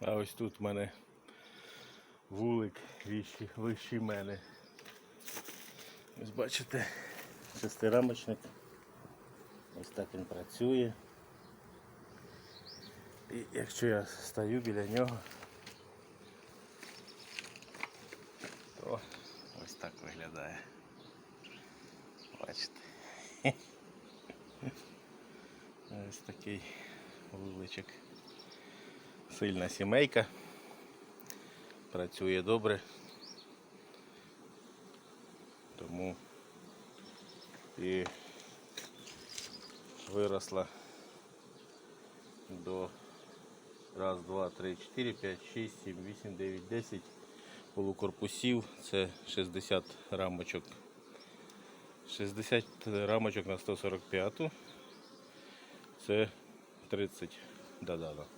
А ось тут в мене вулик вищий, вищий мене. Ось бачите, шестирамочник. Ось так він працює. І якщо я стою біля нього, то ось так виглядає. Бачите. Ось такий вуличок. Сильна сімейка. Працює добре. Тому і виросла до раз, два, три, чотири, п'ять, шість, сім, вісім, дев'ять, десять полукорпусів. Це 60 рамочок. 60 рамочок на 145. Це 30. Да-да-да.